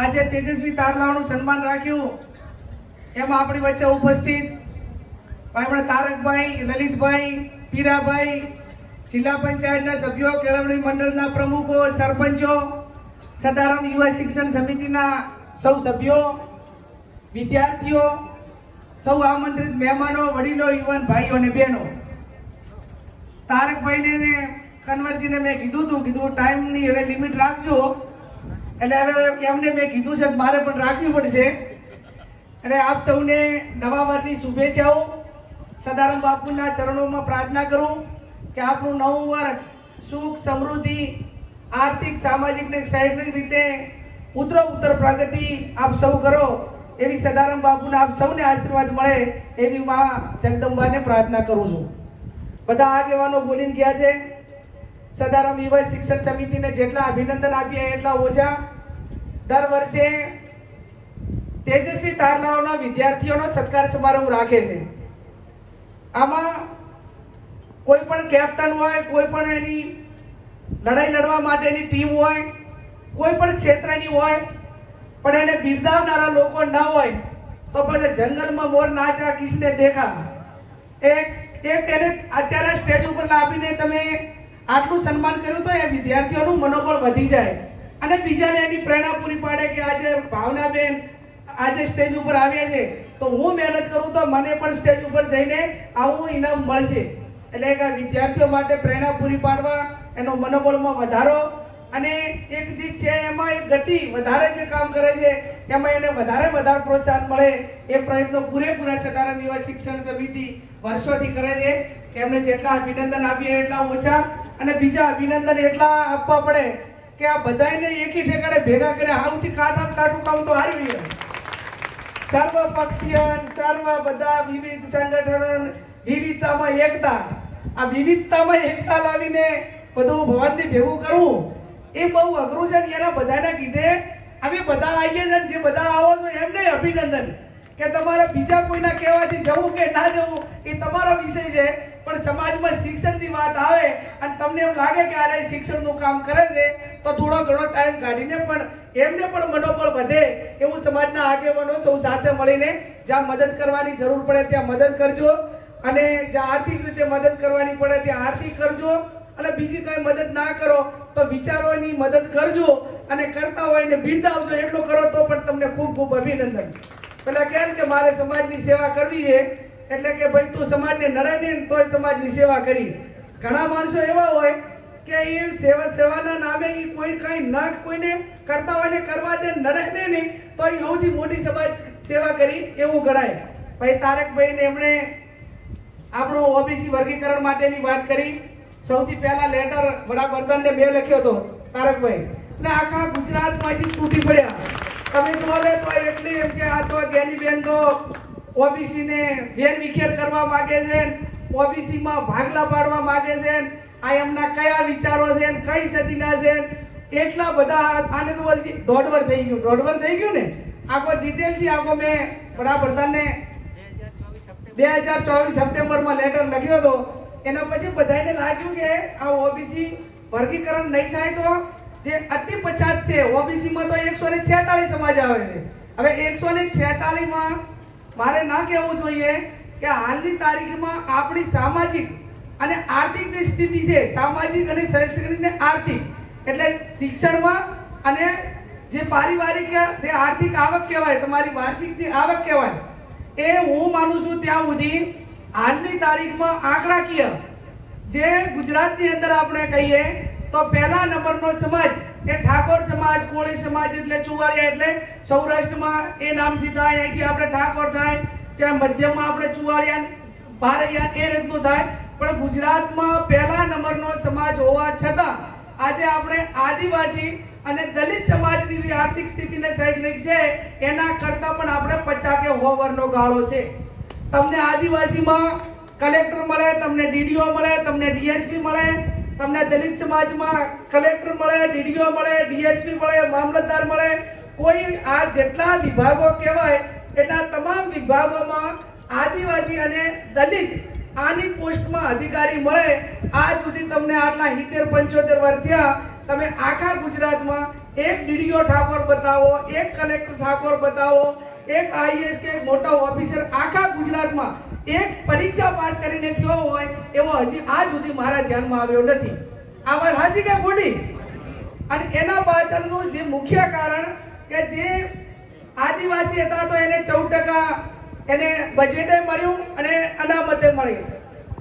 આજે તેજસ્વી તારલાઓનું સન્માન રાખ્યું. એમાં આપણી વચ્ચે ઉપસ્થિત ભાઈ તારકભાઈ, લલિતભાઈ, પીરાભાઈ, જિલ્લા પંચાયતના સભ્યો, કેળવણી મંડળના પ્રમુખો, સરપંચો, સદારામ યુવા શિક્ષણ સમિતિના સૌ સભ્યો, વિદ્યાર્થીઓ, સૌ આમંત્રિત મહેમાનો, વડીલો, યુવાન ભાઈઓ અને બહેનો. તારકભાઈને કન્વરજીને મેં કીધું હતું, કીધું ટાઈમની હવે લિમિટ રાખજો. એટલે હવે એમને મેં કીધું છે મારે પણ રાખવી પડશે. અને આપ સૌને નવા વર્ષની શુભેચ્છાઓ. સદારામ બાપુના ચરણોમાં પ્રાર્થના કરું કે આપનું નવું વર્ષ સુખ, સમૃદ્ધિ, આર્થિક, સામાજિક ને શૈક્ષણિક રીતે ઉત્તરો ઉત્તર પ્રગતિ આપ સૌ કરો. એવી સદારામ બાપુના આપ સૌને આશીર્વાદ મળે એવી મા જગદંબાને પ્રાર્થના કરું છું. બધા આગેવાનો બોલીને ગયા છે. સદારામ યુવા શિક્ષણ સમિતિને જેટલા અભિનંદન આપીએ એટલા ઓછા. દર વર્ષે તેજસ્વી તારલાઓના વિદ્યાર્થીઓનો સત્કાર સમારંભ રાખે છે. આમાં કોઈ પણ કેપ્ટન હોય, કોઈ પણ એની લડાઈ લડવા માટેની ટીમ હોય, કોઈ પણ ક્ષેત્રની હોય, પણ એને બિરદાવનારા લોકો ના હોય, તો પછી જંગલમાં મોર નાચા કિસને દેખા. એક એક એને અત્યારે સ્ટેજ ઉપર લાવીને તમે આટલું સન્માન કર્યું તો એ વિદ્યાર્થીઓનું મનોબળ વધી જાય. અને બીજાને એની પ્રેરણા પૂરી પાડે કે આજે ભાવનાબેન આજે સ્ટેજ ઉપર આવ્યા છે, તો હું મહેનત કરું તો મને પણ સ્ટેજ ઉપર જઈને આવું ઇનામ મળશે. એટલે કે વિદ્યાર્થીઓ માટે પ્રેરણા પૂરી પાડવા, એનો મનોબળમાં વધારો અને એક જે છે એમાં એક ગતિ વધારે જે કામ કરે છે, એમાં એને વધારે વધારે પ્રોત્સાહન મળે એ પ્રયત્નો પૂરેપૂરા સદારામ યુવા શિક્ષણ સમિતિ વર્ષોથી કરે છે, કે એમને જેટલા અભિનંદન આપીએ એટલા ઓછા અને બીજા અભિનંદન એટલા આપવા પડે કે આ બધાને એકી ઠેકાણે ભેગા કરે આવતી કાઢા કાઢું કામ તો હારી લઈએ. સર્વ પક્ષીયન સર્વ બધા વિવિધ સંગઠન વિવિધતામાં એકતા. આ વિવિધતામાં એકતા લાવીને બધું ભવનથી ભેગું કરવું, એ બહુ અઘરું છે ને એના બધાને કીધે અમે બધા આવીએ છીએ જે બધા આવો છો એમને અભિનંદન. કે તમારે બીજા કોઈના કહેવાથી જવું કે ના જવું, એ તમારો વિષય છે. પણ સમાજમાં શિક્ષણની વાત આવે અને તમને એમ લાગે કે આ શિક્ષણનું કામ કરે છે, તો થોડો ઘણો ટાઈમ કાઢીને પણ એમને પણ મનોબળ વધે એવું સમાજના આગેવાનો સૌ સાથે મળીને જ્યાં મદદ કરવાની જરૂર પડે ત્યાં મદદ કરજો અને જ્યાં આર્થિક રીતે મદદ કરવાની પડે ત્યાં આર્થિક કરજો અને બીજી કઈ મદદ ના કરો તો વિચારોની મદદ કરજો અને કરતા હોય ને બિરદાવજો એટલું કરો તો પણ તમને ખૂબ ખૂબ અભિનંદન. પેલા કેમ કે મારે સમાજની સેવા કરવી છે એટલે કે ભાઈ તું સમાજને નડે નહીં તોય સમાજની સેવા કરી. ઘણા માણસો એવા હોય કે એ સેવા સેવાના નામે એ કોઈ કઈ ના કોઈને કરતા હોય ને કરવા દે નડે નહીં નહીં તો એ સૌથી મોટી સમાજ સેવા કરી એવું ગણાય. ભાઈ તારકભાઈ ને એમણે આપણું ઓબીસી વર્ગીકરણ માટેની વાત કરી. સૌથી પહેલા લેટર વડાપ્રધાનને મેં લખ્યો હતો, તારકભાઈ. અને આખા ગુજરાતમાંથી તૂટી પડ્યા. તમે જો લે તો એટલી એમ કે આ તો જ્ઞાનીબેન તો ઓબીસી ને વેર વિખેર કરવા માંગે છે ઓબીસી માં ભાગલા પાડવા માંગે છે આ એમના કયા વિચારો છે કઈ સદીના છે એટલા બધા આને તો બધી દોઢવર થઈ ગયું. દોઢવર થઈ ગયું ને? આખો ડિટેલથી આખો મેં વડાપ્રધાનને બે હજાર ચોવીસ સપ્ટેમ્બરમાં લેટર લખ્યો હતો. એના પછી બધાને લાગ્યું કે આ ઓબીસી વર્ગીકરણ નહીં થાય તો જે અતિ પછાત છે. ઓબીસી માં તો એકસો ને છેતાળીસ સમાજ આવે છે. હવે એકસો ને છેતાલીસમાં મારે ના કહેવું જોઈએ કે હાલની તારીખમાં આપણી સામાજિક અને આર્થિક જે સ્થિતિ છે, સામાજિક અને શૈક્ષણિક ને આર્થિક, એટલે શિક્ષણમાં અને જે પારિવારિક જે આર્થિક આવક કહેવાય, તમારી વાર્ષિક જે આવક કહેવાય, એ હું માનું છું ત્યાં સુધી હાલની તારીખમાં આંકડાકીય જે ગુજરાતની અંદર આપણે કહીએ તો પહેલા નંબરનો સમાજ એ ઠાકોર સમાજ, કોળી સમાજ એટલે ચુવાડિયા એટલે સૌરાષ્ટ્રમાં એ નામથી થાય, અહીંથી આપણે ઠાકોર થાય, ત્યાં મધ્યમાં આપણે ચુવાડિયા ભારૈયા એ રીતનું થાય. પણ ગુજરાતમાં પહેલા નંબરનો સમાજ હોવા છતાં આજે આપણે આદિવાસી અને દલિત સમાજની આર્થિક સ્થિતિને શૈક્ષણિક છે, એના કરતાં પણ આપણે પચાકે વર્ષનો ગાળો છે. તમને આદિવાસીમાં કલેક્ટર મળે, તમને ડીડીઓ મળે, તમને ડીએસપી મળે તમને દલિત સમાજમાં કલેક્ટર મળે, ડીડીઓ મળે, ડીએસપી મળે, મામલતદાર મળે, કોઈ આ જેટલા વિભાગો કહેવાય, એટલા તમામ વિભાગોમાં આદિવાસી અને દલિત આની પોસ્ટમાં અધિકારી મળે. આજ સુધી તમને આટલા સિત્તેર, પંચોતેર વર્ષ થયા. તમે આખા ગુજરાતમાં એક ડીડીઓ ઠાકોર બતાવો, એક કલેક્ટર ઠાકોર બતાવો એક આઈએસ કે એક મોટો ઓફિસર આખા ગુજરાતમાં એક પરીક્ષા પાસ કરીને થયો હોય, એવો હજી આજ સુધી મારા ધ્યાનમાં આવ્યો નથી. આ સાચી કે ખોટી અને એના પાછળનું જે મુખ્ય કારણ કે જે આદિવાસી હતા તો એને ચૌદ ટકા એને બજેટે મળ્યું અને અનામતે મળી.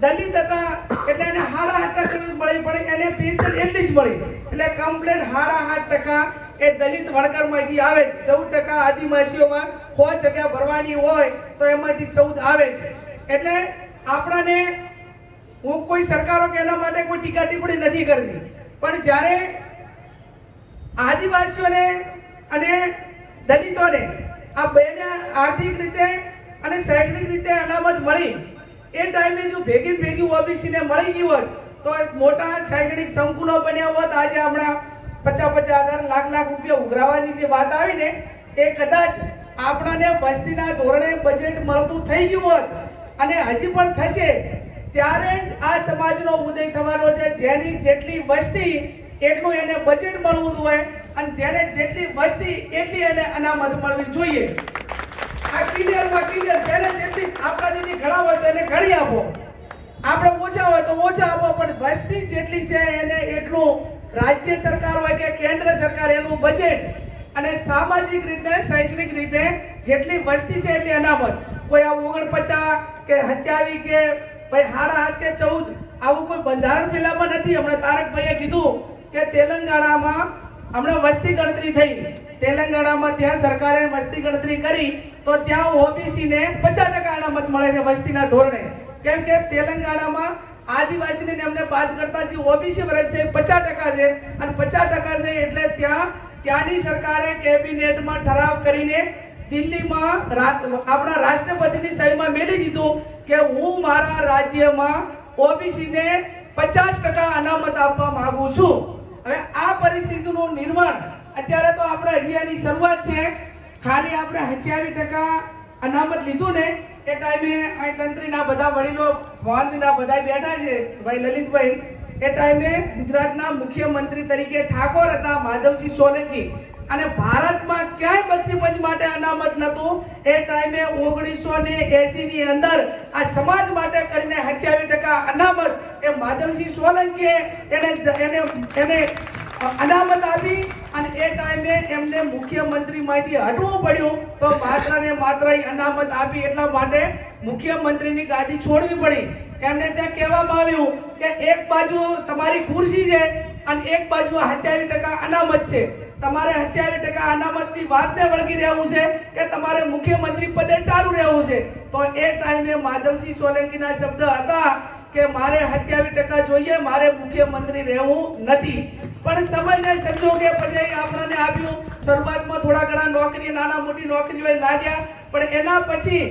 દલિત હતા એટલે એને હાડા આઠ ટકા મળી, પણ એને પેન્શન એટલી જ મળી. એટલે કમ્પ્લેટ હાડા આઠ ટકા એ દલિત વણકરમાંથી આવે છે. ચૌદ ટકા આદિવાસીઓમાં સો જગ્યા ભરવાની હોય તો એમાંથી ચૌદ આવે છે. એટલે આપણાને, હું કોઈ સરકારો કે એના માટે કોઈ ટીકા ટિપ્પણી નથી કરતી. પણ જ્યારે આદિવાસીઓને અને દલિતોને આ બેને આર્થિક રીતે અને શૈક્ષણિક રીતે અનામત મળી, એ ટાઈમે જો ભેગી ભેગી ઓબીસીને મળી ગયું હોત, તો મોટા શૈક્ષણિક સંકુલો બન્યા હોત. આજે હમણાં પચાસ પચાસ હજાર, લાખ લાખ રૂપિયા ઉઘરાવાની જે વાત આવી ને, એ કદાચ આપણાને વસ્તીના ધોરણે બજેટ મળતું થઈ ગયું હોત અને હજી પણ થશે, ત્યારે જ આ સમાજનો ઉદય થવાનો છે. જેની જેટલી વસ્તી એટલું એને બજેટ મળવું હોય અને જેને જેટલી વસ્તી એટલી એને અનામત મળવી જોઈએ. આ ક્લિયરમાં ક્લિયર જેને જેટલી આપણા દીદી ઘણા હોય તો એને ઘણી આપો. આપણે ઓછા હોય તો ઓછા આપો, પણ વસ્તી જેટલી છે એને એટલું રાજ્ય સરકાર હોય કે કેન્દ્ર સરકાર એનું બજેટ અને સામાજિક રીતે, શૈક્ષણિક રીતે જેટલી વસ્તી છે એટલી અનામત. કોઈ આ ઓગણપચાસ કે સત્યાવીસ કે ભાઈ સાડા હાથ કે ચૌદ, આવું કોઈ બંધારણ પહેલામાં નથી. હમણાં તારકભાઈએ કીધું કે તેલંગાણામાં હમણાં વસ્તી ગણતરી થઈ. તેલંગાણામાં ત્યાં સરકારે વસ્તી ગણતરી કરી, તો ત્યાં ઓબીસીને પચાસ ટકા અનામત મળે છે વસ્તીના ધોરણે. કેમ કે તેલંગાણામાં આદિવાસીને એમને બાદ કરતા જે ઓબીસી વર્ગ છે પચાસ ટકા છે. અને પચાસ ટકા છે એટલે ત્યાં, ત્યાંની સરકારે કેબિનેટમાં ઠરાવ કરીને દિલ્હીમાં આપણા રાષ્ટ્રપતિની સહીમાં મેળવી દીધું કે હું મારા રાજ્યમાં ઓબીસીને પચાસ ટકા અનામત આપવા માંગુ છું. હવે આ પરિસ્થિતિનું નિર્માણ અત્યારે તો આપણે હજી આની શરૂઆત છે. ખાલી આપણે સત્યાવીસ ટકા અનામત લીધું ને, એ ટાઈમે અહીં તંત્રીના બધા વડીલો ભવાનીના બધા બેઠા છે, ભાઈ લલિતભાઈ. એ ટાઈમે ગુજરાતના મુખ્યમંત્રી તરીકે ઠાકોર હતા માધવસિંહ સોલંકી. અને ભારતમાં ક્યાંય બક્ષીપંચ માટે અનામત નહોતું. એ ટાઈમે ઓગણીસો ને એસી ની અંદર આ સમાજ માટે કરીને સત્યાવીસ ટકા અનામત એ માધવસિંહ સોલંકીએ, એને એને એને અનામત આપી અને એ ટાઈમે એમને મુખ્યમંત્રીમાંથી હટવું પડ્યું તો માત્ર ને માત્ર અનામત આપી એટલા માટે મુખ્યમંત્રીની ગાદી છોડવી પડી. એમને ત્યાં કહેવામાં આવ્યું કે એક બાજુ તમારી ખુરશી છે અને એક બાજુ સત્યાવીસ ટકા અનામત છે. તમારે સત્યાવીસ ટકા અનામતની વાતને વળગી રહેવું છે કે તમારે મુખ્યમંત્રી પદે ચાલુ રહેવું છે. તો એ ટાઈમે માધવસિંહ સોલંકીના શબ્દ હતા કે મારે સત્યાવીસ ટકા જોઈએ, મારે મુખ્યમંત્રી રહેવું નથી. પણ સમયને સંજોગે પછી આપણને આવ્યું શરૂઆતમાં થોડા ઘણા નોકરી નાના મોટી નોકરીઓ લાગ્યા પણ એના પછી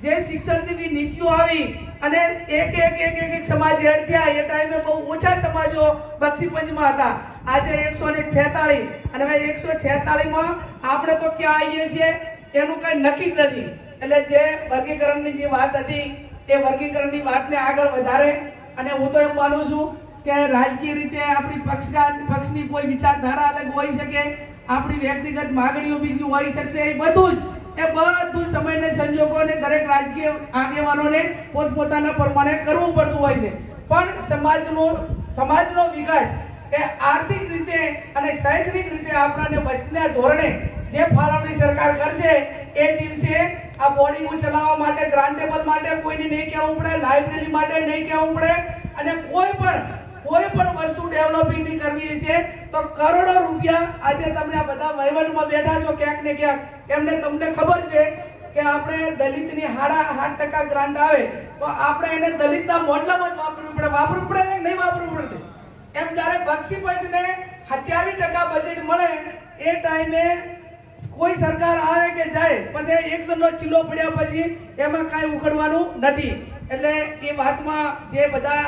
જે શિક્ષણ દીધી નીતિઓ આવી અને એક એક એક એક સમાજ એડ થયા. એ ટાઈમે બહુ ઓછા સમાજો બક્ષીપંચમાં હતા. આજે એકસો ને છેતાળીસ. અને હવે એકસો છેતાળીસમાં આપણે તો ક્યાં આવીએ છીએ? એનું કંઈ નક્કી જ નથી. એટલે જે વર્ગીકરણની જે વાત હતી, એ વર્ગીકરણની વાતને આગળ વધારે. અને હું તો એમ માનું છું કે રાજકીય રીતે આપણી પક્ષકાર પક્ષની કોઈ વિચારધારા અલગ હોઈ શકે, આપણી વ્યક્તિગત માગણીઓ બીજી હોઈ શકશે, એ બધું જ એ બધું સમયને સંજોગોને દરેક રાજકીય આગેવાનોને પોતપોતાના પ્રમાણે કરવું પડતું હોય છે. પણ સમાજનો સમાજનો વિકાસ એ આર્થિક રીતે અને શૈક્ષણિક રીતે આપણાને વસ્તીના ધોરણે જે ફાળવણી સરકાર કરશે, એ દિવસે આ બોર્ડિંગો ચલાવવા માટે, ગ્રાન્ટેબલ માટે કોઈને નહીં કહેવું પડે, લાઇબ્રેરી માટે નહીં કહેવું પડે અને કોઈ પણ કોઈ પણ વસ્તુ ડેવલપિંગની કરવી છે તો કરોડો રૂપિયા આજે તમે આ બધા વહીવટમાં બેઠા છો ક્યાંક ને ક્યાંક. એમને તમને ખબર છે કે આપણે દલિતની હાડા આઠ ટકા ગ્રાન્ટ આવે, તો આપણે એને દલિતના મોડલમાં જ વાપરવું પડે. વાપરવું પડે નહીં વાપરવું પડતું એમ જ્યારે બક્ષી પંચને સત્યાવીસ ટકા બજેટ મળે, એ ટાઈમે કોઈ સરકાર આવે કે જાય, પણ એક એકદમનો ચીલો પડ્યા પછી એમાં કાંઈ ઉખડવાનું નથી. એટલે એ વાતમાં જે બધા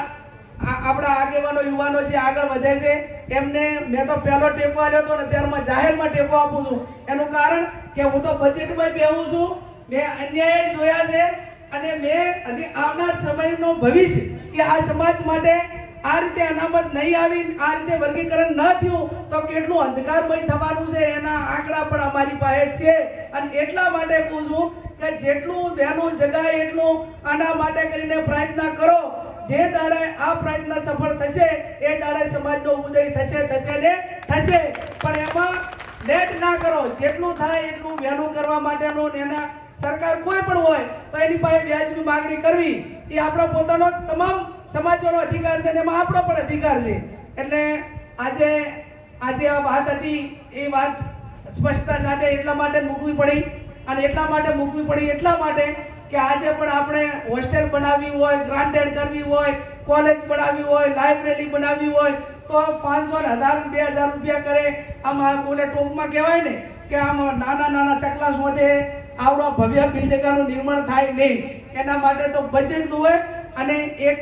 આપણા આગેવાનો, યુવાનો જે આગળ વધે છે, એમને મેં તો પહેલો ટેકો આવ્યો હતો ને ત્યારમાં જાહેરમાં ટેકો આપું છું. એનું કારણ કે હું તો બજેટમાં બેહું છું. મેં અન્યાય જોયા છે અને મેં હજી આવનાર સમયનો ભવિષ્ય કે આ સમાજ માટે આ રીતે અનામત નહીં આવી, આ રીતે વર્ગીકરણ ન થયું, તો કેટલું અંધકારમય થવાનું છે? એના આંકડા પણ અમારી પાસે છે. અને એટલા માટે કહું છું કે જેટલું ધ્યાનું જગાય એટલું આના માટે કરીને પ્રયત્ન કરો. જે દાડે આ પ્રયત્ન સફળ થશે, એ દાડે સમાજનો ઉદય થશે થશે ને થશે. પણ એમાં લેટ ના કરો. જેટલું થાય એટલું વહેલું કરવા માટેનું એના સરકાર કોઈ પણ હોય, તો એની પાસે વ્યાજની માગણી કરવી, એ આપણો પોતાનો તમામ સમાજોનો અધિકાર છે અને એમાં આપણો પણ અધિકાર છે. એટલે આજે આજે આ વાત હતી, એ વાત સ્પષ્ટતા સાથે એટલા માટે મૂકવી પડી, અને એટલા માટે મૂકવી પડી એટલા માટે કે આજે પણ આપણે હોસ્ટેલ બનાવવી હોય ગ્રાન્ટેડ કરવી હોય કોલેજ બનાવવી હોય લાઇબ્રેરી બનાવવી હોય, તો પાંચસો ને હજાર બે હજાર રૂપિયા કરે. આમાં બોલે ટૂંકમાં કહેવાય ને કે આમ નાના નાના ચકલા શોધે આવડો ભવ્ય બિલ્ડિંગનું નિર્માણ થાય નહીં. એના માટે તો બજેટ હોય અને એક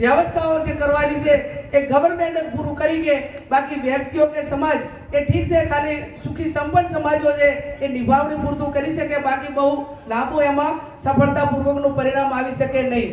વ્યવસ્થાઓ જે કરવાની છે એ ગવર્મેન્ટ જ પૂરું કરી કે બાકી વ્યક્તિઓ કે સમાજ એ ઠીક છે, ખાલી સુખી સંપન્ન સમાજો છે, એ નિભાવણી પૂરતું કરી શકે, બાકી બહુ લાભો એમાં સફળતાપૂર્વકનું પરિણામ આવી શકે નહીં.